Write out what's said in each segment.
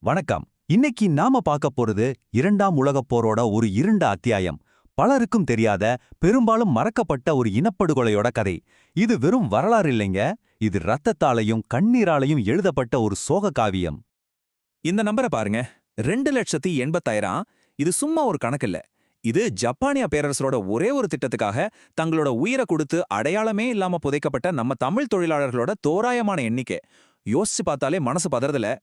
வணக்கம். இன்னைக்கு நாம பார்க்க போறது இரண்டாம் உலகப் போரோட ஒரு இருண்ட அத்தியாயம். பலருக்கும் தெரியாத பெரும்பாலும் மறக்கப்பட்ட ஒரு இனப்படுகொலையோட கதை. இது வெறும் வரலாறு இல்லைங்க. இது ரத்தத்தாலையும் கண்ணீராலையும் எழுதப்பட்ட ஒரு சோக காவியம். இந்த நம்பரை பாருங்க. ரெண்டு லட்சத்தி எண்பத்தாயிரம் இது சும்மா ஒரு கணக்கில்ல. இது ஜப்பானிய பேரரசரோட ஒரே ஒரு திட்டத்துக்காக தங்களோட உயிரை கொடுத்து அடையாளமே இல்லாம புதைக்கப்பட்ட நம்ம தமிழ் தொழிலாளர்களோட தோராயமான எண்ணிக்கை. யோசிச்சு பார்த்தாலே மனசு பதறதுல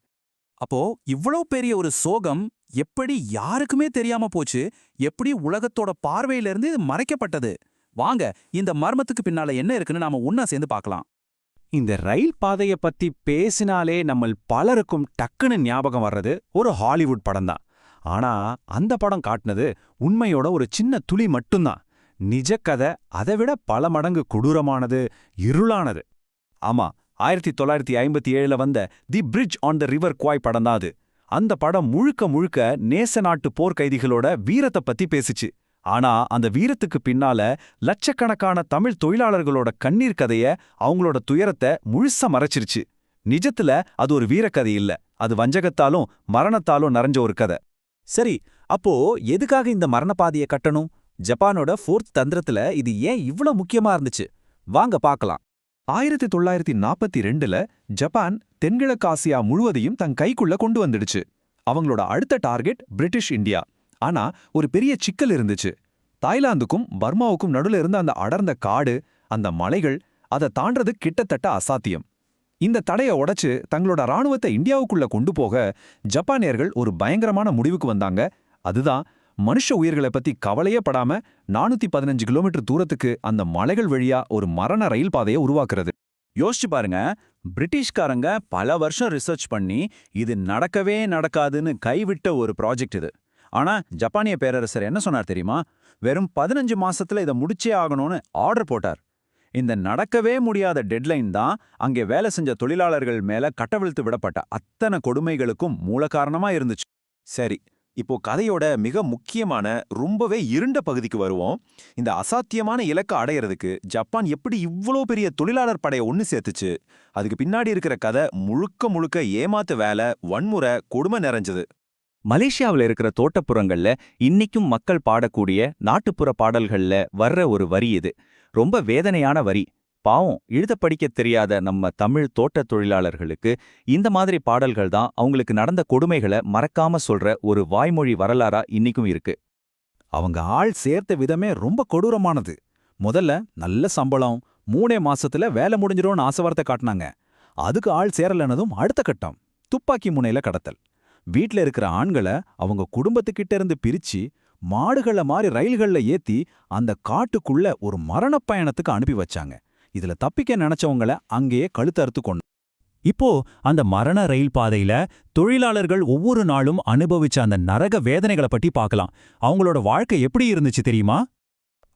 அப்போ இவ்வளவு பெரிய ஒரு சோகம் எப்படி யாருக்குமே தெரியாம போச்சு? எப்படி உலகத்தோட பார்வையில இருந்து இது மறைக்கப்பட்டது? வாங்க இந்த மர்மத்துக்கு பின்னால என்ன இருக்குன்னு நாம ஒன்னா சேர்ந்து பார்க்கலாம். இந்த ரயில் பாதைய பத்தி பேசினாலே நம்ம பலருக்கும் டக்குன்னு ஞாபகம் வர்றது ஒரு ஹாலிவுட் படம்தான். ஆனா அந்த படம் காட்டுனது உண்மையோட ஒரு சின்ன துளி மட்டும்தான். நிஜக்கதை கதை அதை விட பல மடங்கு கொடூரமானது இருளானது. ஆமா ஆயிரத்தி தொள்ளாயிரத்தி ஐம்பத்தி ஏழுல வந்த the bridge on the river Kwai படம் தான் அது. அந்த படம் முழுக்க முழுக்க நேச நாட்டு போர்க்கைதிகளோட வீரத்தை பத்தி பேசுச்சு. ஆனா அந்த வீரத்துக்கு பின்னால லட்சக்கணக்கான தமிழ் தொழிலாளர்களோட கண்ணீர் கதைய அவங்களோட துயரத்தை முழுசா மறைச்சிருச்சு. நிஜத்துல அது ஒரு வீரக்கதை இல்ல. அது வஞ்சகத்தாலும் மரணத்தாலும் நிறைஞ்ச ஒரு கதை. சரி அப்போ எதுக்காக இந்த மரணப்பாதையை கட்டணும்? ஜப்பானோட ஃபோர்த் தந்திரத்துல இது ஏன் இவ்ளோ முக்கியமா இருந்துச்சு? வாங்க பார்க்கலாம் ஆயிரத்தி தொள்ளாயிரத்தி நாற்பத்தி ரெண்டுல ஜப்பான் தென்கிழக்காசியா முழுவதையும் தன் கைக்குள்ள கொண்டு வந்துடுச்சு. அவங்களோட அடுத்த டார்கெட் பிரிட்டிஷ் இந்தியா. ஆனா ஒரு பெரிய சிக்கல் இருந்துச்சு. தாய்லாந்துக்கும் பர்மாவுக்கும் நடுல இருந்த அந்த அடர்ந்த காடு அந்த மலைகள் அதை தாண்டது கிட்டத்தட்ட அசாத்தியம். இந்த தடையை உடைச்சு தங்களோட ராணுவத்தை இந்தியாவுக்குள்ள கொண்டு போக ஜப்பானியர்கள் ஒரு பயங்கரமான முடிவுக்கு வந்தாங்க. அதுதான் மனுஷ உயிர்களை பத்தி கவலையே படாம நானூத்தி பதினஞ்சு கிலோமீட்டர் தூரத்துக்கு அந்த மலைகள் வழியா ஒரு மரண ரயில் பாதையை உருவாக்குறது. யோசிச்சு பாருங்க பிரிட்டிஷ்காரங்க பல வருஷம் ரிசர்ச் பண்ணி இது நடக்கவே நடக்காதுன்னு கைவிட்ட ஒரு ப்ராஜெக்ட் இது. ஆனா ஜப்பானிய பேரரசர் என்ன சொன்னார் தெரியுமா? வெறும் பதினஞ்சு மாசத்துல இதை முடிச்சே ஆகணும்னு ஆர்டர் போட்டார். இந்த நடக்கவே முடியாத டெட்லைன் தான் அங்கே வேலை செஞ்ச தொழிலாளர்கள் மேல கட்டவிழ்த்து விடப்பட்ட அத்தனை கொடுமைகளுக்கும் மூல காரணமா இருந்துச்சு. சரி இப்போ கதையோட மிக முக்கியமான ரொம்பவே இருண்ட பகுதிக்கு வருவோம். இந்த அசாத்தியமான இலக்கை அடையறதுக்கு ஜப்பான் எப்படி இவ்ளோ பெரிய தொழிலாளர் படையை ஒன்னு சேர்த்துச்சு அதுக்கு பின்னாடி இருக்கிற கதை முழுக்க முழுக்க ஏமாத்து வேலை வன்முறை கொடுமை நிறைஞ்சது. மலேசியாவுல இருக்கிற தோட்டப்புறங்கள்ல இன்னைக்கும் மக்கள் பாடக்கூடிய நாட்டுப்புற பாடல்கள்ல வர்ற ஒரு வரி இது. ரொம்ப வேதனையான வரி. பாவம் எழுத படிக்க தெரியாத நம்ம தமிழ் தோட்ட தொழிலாளர்களுக்கு இந்த மாதிரி பாடல்கள் தான் அவங்களுக்கு நடந்த கொடுமைகளை மறக்காம சொல்ற ஒரு வாய்மொழி வரலாறா இன்னிக்கும் இருக்கு. அவங்க ஆள் சேர்த்த விதமே ரொம்ப கொடூரமானது. முதல்ல நல்ல சம்பளம் மூணே மாசத்துல வேலை முடிஞ்சிரும்னு ஆசைவார்த்தை காட்டினாங்க. அதுக்கு ஆள் சேரலனதும் அடுத்த கட்டம் துப்பாக்கி முனையில கடத்தல். வீட்ல இருக்கிற ஆண்களை அவங்க குடும்பத்துக்கிட்ட இருந்து பிரிச்சு மாடுகள மாதிரி ரயில்கள்ல ஏத்தி அந்த காட்டுக்குள்ள ஒரு மரணப்பயணத்துக்கு அனுப்பி வச்சாங்க. இதுல தப்பிக்க நினைச்சவங்கள அங்கேயே கழுத்தறுத்து கொண்டு. இப்போ அந்த மரண ரயில் பாதையில தொழிலாளர்கள் ஒவ்வொரு நாளும் அனுபவிச்ச அந்த நரக வேதனைகளை பற்றி பார்க்கலாம். அவங்களோட வாழ்க்கை எப்படி இருந்துச்சு தெரியுமா?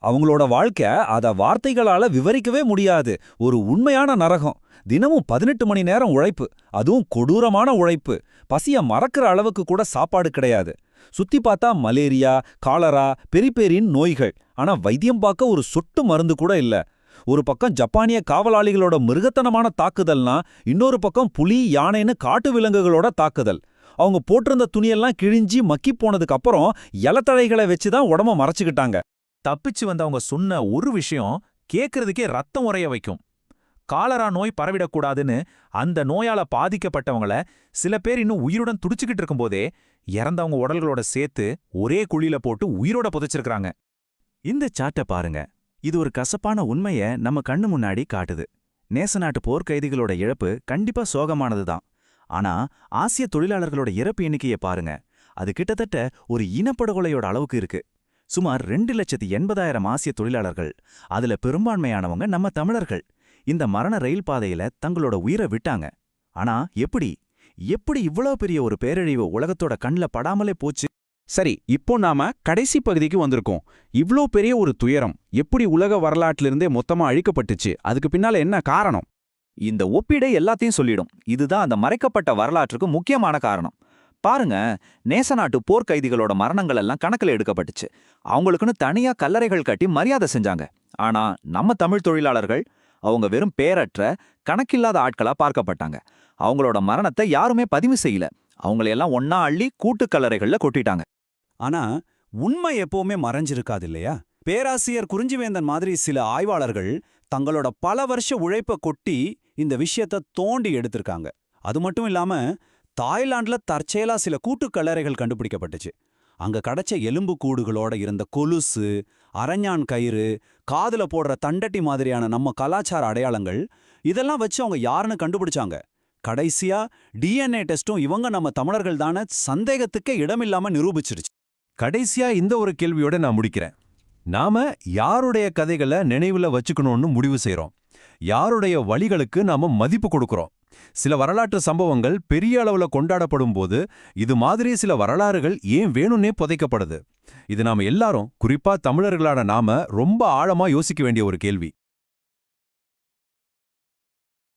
அவங்களோட வாழ்க்கை அத வார்த்தைகளால விவரிக்கவே முடியாது. ஒரு உண்மையான நரகம். தினமும் பதினெட்டு மணி நேரம் உழைப்பு. அதுவும் கொடூரமான உழைப்பு. பசிய மறக்கிற அளவுக்கு கூட சாப்பாடு கிடையாது. சுத்தி பார்த்தா மலேரியா காலரா பெரிபெரின் நோய்கள். ஆனா வைத்தியம் பார்க்க ஒரு சொட்டு மருந்து கூட இல்ல. ஒரு பக்கம் ஜப்பானிய காவலாளிகளோட மிருகத்தனமான தாக்குதல்னா இன்னொரு பக்கம் புலி யானைன்னு காட்டு விலங்குகளோட தாக்குதல். அவங்க போட்டிருந்த துணியெல்லாம் கிழிஞ்சி மக்கி போனதுக்கு அப்புறம் இலத்தழைகளை வச்சு தான் உடம்ப மறைச்சுக்கிட்டாங்க. தப்பிச்சு வந்தவங்க சொன்ன ஒரு விஷயம் கேட்கறதுக்கே ரத்தம் உறைய வைக்கும். காலரா நோய் பரவிடக்கூடாதுன்னு அந்த நோயால பாதிக்கப்பட்டவங்கள சில பேர் இன்னும் உயிருடன் துடிச்சுக்கிட்டு இருக்கும்போதே இறந்தவங்க உடல்களோட சேர்த்து ஒரே குழியில போட்டு உயிரோட புதைச்சிருக்கிறாங்க. இந்த சாட்டை பாருங்க. இது ஒரு கசப்பான உண்மைய நம்ம கண்ணு முன்னாடி காட்டுது. நேச நாட்டு போர்க்கைதிகளோட இழப்பு கண்டிப்பா சோகமானது தான் ஆனா ஆசிய தொழிலாளர்களோட இறப்பு எண்ணிக்கைய பாருங்க. அது கிட்டத்தட்ட ஒரு இனப்படுகொலையோட அளவுக்கு இருக்கு. சுமார் ரெண்டு லட்சத்தி எண்பதாயிரம் ஆசிய தொழிலாளர்கள் அதுல பெரும்பான்மையானவங்க நம்ம தமிழர்கள். இந்த மரண ரயில் பாதையில தங்களோட உயிரை விட்டாங்க. ஆனா எப்படி? எப்படி இவ்வளவு பெரிய ஒரு பேரழிவு உலகத்தோட கண்ல படாமலே போச்சு? சரி இப்போ நாம கடைசி பகுதிக்கு வந்திருக்கோம். இவ்ளோ பெரிய ஒரு துயரம். எப்படி உலக வரலாற்றிலிருந்தே மொத்தமா அழிக்கப்பட்டுச்சு? அதுக்கு பின்னால என்ன காரணம்? இந்த ஒப்பீடை எல்லாத்தையும் சொல்லிடும். இதுதான் அந்த மறைக்கப்பட்ட வரலாற்றுக்கு முக்கியமான காரணம். பாருங்க நேச நாட்டு போர்க்கைதிகளோட மரணங்கள் எல்லாம் கணக்கில் எடுக்கப்பட்டுச்சு. அவங்களுக்குன்னு தனியா கல்லறைகள் கட்டி மரியாதை செஞ்சாங்க. ஆனா நம்ம தமிழ் தொழிலாளர்கள் அவங்க வெறும் பேரற்ற கணக்கில்லாத ஆட்களா பார்க்கப்பட்டாங்க. அவங்களோட மரணத்தை யாருமே பதிவு செய்யல. அவங்களையெல்லாம் ஒன்னா அள்ளி கூட்டுக்கல்லறைகள்ல கொட்டிட்டாங்க. ஆனா உண்மை எப்பவுமே மறைஞ்சிருக்காது இல்லையா பேராசிரியர் குறிஞ்சிவேந்தன் மாதிரி சில ஆய்வாளர்கள் தங்களோட பல வருஷ உழைப்பை கொட்டி இந்த விஷயத்த தோண்டி எடுத்திருக்காங்க. அது மட்டும் இல்லாம தாய்லாந்துல தற்செயலா சில கூட்டுக்கல்லறைகள் கண்டுபிடிக்கப்பட்டுச்சு. அங்க கிடைச்ச எலும்பு கூடுகளோட இருந்த கொலுசு அரஞ்ஞான் கயிறு காதுல போடுற தண்டட்டி மாதிரியான நம்ம கலாச்சார அடையாளங்கள் இதெல்லாம் வச்சு அவங்க யாருன்னு கண்டுபிடிச்சாங்க. கடைசியா டிஎன்ஏ டெஸ்டும் இவங்க நம்ம தமிழர்கள் தானே சந்தேகத்துக்கே இடமில்லாம நிரூபிச்சிருச்சு. கடைசியா இந்த ஒரு கேள்வியோட நான் முடிக்கிறேன். நாம யாருடைய கதைகளை நினைவுல வச்சுக்கணும்னு முடிவு செய்யறோம் யாருடைய வழிகளுக்கு நாம மதிப்பு கொடுக்கறோம். சில வரலாற்று சம்பவங்கள் பெரிய அளவுல கொண்டாடப்படும் போது இது மாதிரி சில வரலாறுகள் ஏன் வேணும்னே புதைக்கப்படுது. இது நாம எல்லாரும் குறிப்பா தமிழர்களான நாம ரொம்ப ஆழமா யோசிக்க வேண்டிய ஒரு கேள்வி.